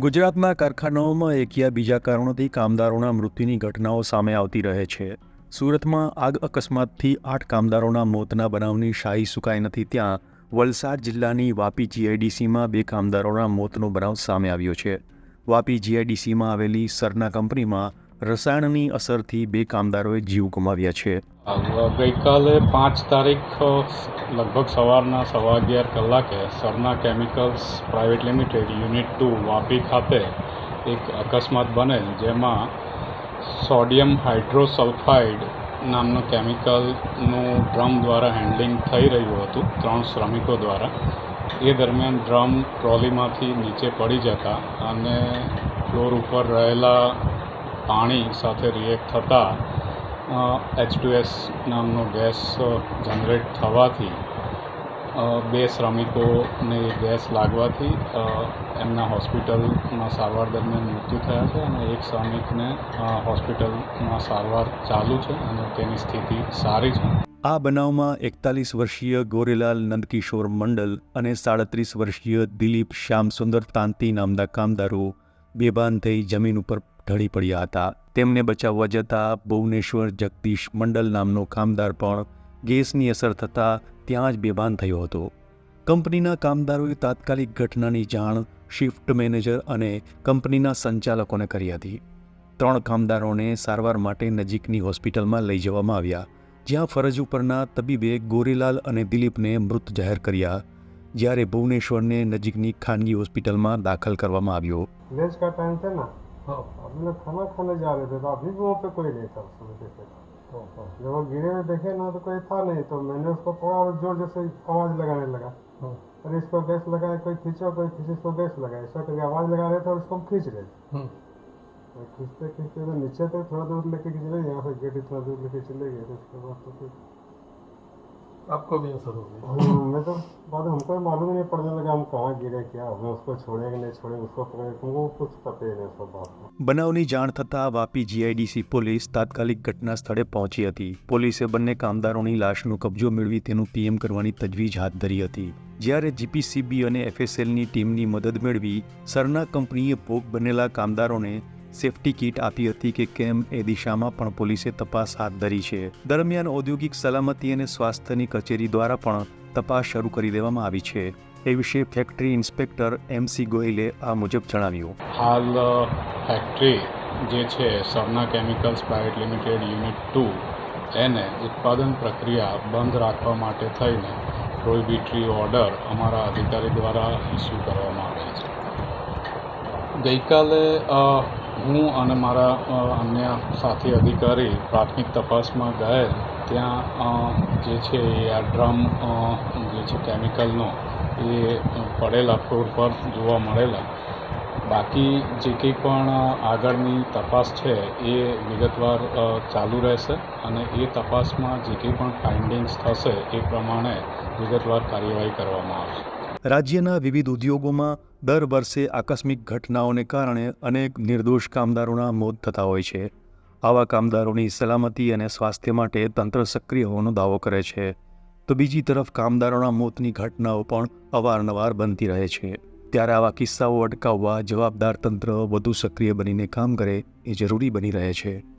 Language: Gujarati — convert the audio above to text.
ગુજરાતના કારખાનાઓમાં એකිયા બીજા કારણોથી કામદારોના મૃત્યુની ઘટનાઓ સામે આવતી રહે છે. સુરતમાં આગ અકસ્માતથી આઠ કામદારોના મોતના બનાવની શાહી સુકાઈ નથી ત્યાં. વલસાડ જિલ્લાની વાપી જીઆઈડીસીમાં બે કામદારોના મોતનો બનાવ સામે આવ્યો છે. વાપી જીઆઈડીસીમાં આવેલી સરના કંપનીમાં રસાયણની અસરથી બે કામદારોએ જીવ ગુમાવ્યા છે. ગઈકાલે પાંચ તારીખ લગભગ સવારના સવા અગિયાર કલાકે Sarna chemicals private limited unit two Vapi ખાતે એક અકસ્માત બનેલ, જેમાં સોડિયમ હાઇડ્રોસલ્ફાઇડ નામનું કેમિકલનું ડ્રમ દ્વારા હેન્ડલિંગ થઈ રહ્યું હતું, ત્રણ શ્રમિકો દ્વારા. એ દરમિયાન ડ્રમ ટ્રોલીમાંથી નીચે પડી જતા અને ફ્લોર ઉપર રહેલા પાણી સાથે રિએક્ટ થતાં એચ ટુ એસ નામનો ગેસ જનરેટ થવાથી બે શ્રમિકોને ગેસ લાગવાથી એમના હોસ્પિટલમાં સારવાર દરમિયાન મૃત્યુ થયા છે અને એક શ્રમિકને હોસ્પિટલમાં સારવાર ચાલુ છે અને તેની સ્થિતિ સારી છે. આ બનાવમાં એકતાલીસ વર્ષીય ગોરેલાલ નંદકિશોર મંડલ અને સાડત્રીસ વર્ષીય દિલીપ શ્યામસુંદર તાંતી નામના કામદારો બેભાન થઈ જમીન ઉપર ઢળી પડ્યા હતા. તેમને બચાવવા જતાં ભુવનેશ્વર જગદીશ મંડલ નામનો કામદાર પણ ગેસની અસર થતાં ત્યાં જ બેભાન થયો હતો. કંપનીના કામદારોએ તાત્કાલિક ઘટનાની જાણ શિફ્ટ મેનેજર અને કંપનીના સંચાલકોને કરી હતી. ત્રણ કામદારોને સારવાર માટે નજીકની હોસ્પિટલમાં લઈ જવામાં આવ્યા, જ્યાં ફરજ ઉપરના તબીબે ગોરીલાલ અને દિલીપને મૃત જાહેર કર્યા, જ્યારે ભુવનેશ્વરને નજીકની ખાનગી હોસ્પિટલમાં દાખલ કરવામાં આવ્યો. लंच का टाइम था ना हम लोग खाना खाने जा रहे थे तो अभी भी वहाँ पे कोई नहीं था उस समय पे जब वो गिरे हुए देखे ना तो कोई था नहीं तो मैंने उसको पकड़ा और जोर जोर से आवाज़ लगाने लगा अरे इसको गैस लगाए कोई खींचो कोई खींचे इसको गैस लगाए ऐसा करके आवाज़ लगा रहे थे और उसको हम खींच रहे थे और खींचते खींचते तो नीचे तक थोड़ा दूर लेके खींच रहे यहाँ से गेट इतना दूर लेके चले गए तो उसके बाद तो फिर आपको भी असर हो गई हम्म, मैं तो बाद हमको ही मालूम ही नहीं पड़ने लगा हम कहाँ गिरे क्या हमें उसको छोड़े कि नहीं छोड़े उसको पकड़े हमको कुछ पता ही नहीं सब बात का બનાવની જાણ થતાં વાપી જીઆઈડીસી પોલીસ તાત્કાલિક ઘટના સ્થળે પહોંચી હતી પોલીસે બંને કામદારોની લાશનો કબજો મેળવી તેનું પીએમ કરવાની તજવીજ હાથ ધરી હતી જ્યારે જીપીસીબી અને એફએસએલની ટીમની મદદ મેળવી સરના કંપનીએ ભોગ બનેલા કામદારોને સેફટી કીટ આપી હતી કે કેમ એ દિશામાં પણ પોલીસે તપાસ હાથ ધરી છે. દરમિયાન ઔદ્યોગિક સલામતી અને સ્વાસ્થ્યની કચેરી દ્વારા પણ તપાસ શરૂ કરી દેવામાં આવી છે. એ વિશે ફેક્ટરી ઇન્સ્પેક્ટર એમસી ગોયલે આ મુજબ જણાવ્યું. હાલ ફેક્ટરી જે છે Sarna chemicals private limited unit two એને ઉત્પાદન પ્રક્રિયા બંધ રાખવા માટે થઈને પ્રોહિબિટરી ઓર્ડર અમારા અધિકારી દ્વારા ઇસ્યુ કરવામાં આવે છે. ગઈકાલે હું અને મારા અન્ય સાથી અધિકારી પ્રાથમિક તપાસમાં ગયેલ. ત્યાં જે છે એ આ ડ્રમ જે છે કેમિકલનો, એ પડેલા ફ્લોર પર જોવા મળેલા. બાકી જે કંઈ પણ આગળની તપાસ છે એ વિગતવાર ચાલુ રહેશે અને એ તપાસમાં જે કંઈ પણ ફાઇન્ડિંગ્સ થશે એ પ્રમાણે વિગતવાર કાર્યવાહી કરવામાં આવશે. રાજ્યના વિવિધ ઉદ્યોગોમાં દર વર્ષે આકસ્મિક ઘટનાઓને કારણે અનેક નિર્દોષ કામદારોના મોત થતા હોય છે. આવા કામદારોની સલામતી અને સ્વાસ્થ્ય માટે તંત્ર સક્રિય હોવાનો દાવો કરે છે. તો બીજી તરફ કામદારોના મોતની ઘટનાઓ પણ અવારનવાર બનતી રહે છે. ત્યારે આવા કિસ્સાઓ અટકાવવા જવાબદાર તંત્ર વધુ સક્રિય બનીને કામ કરે એ જરૂરી બની રહે છે.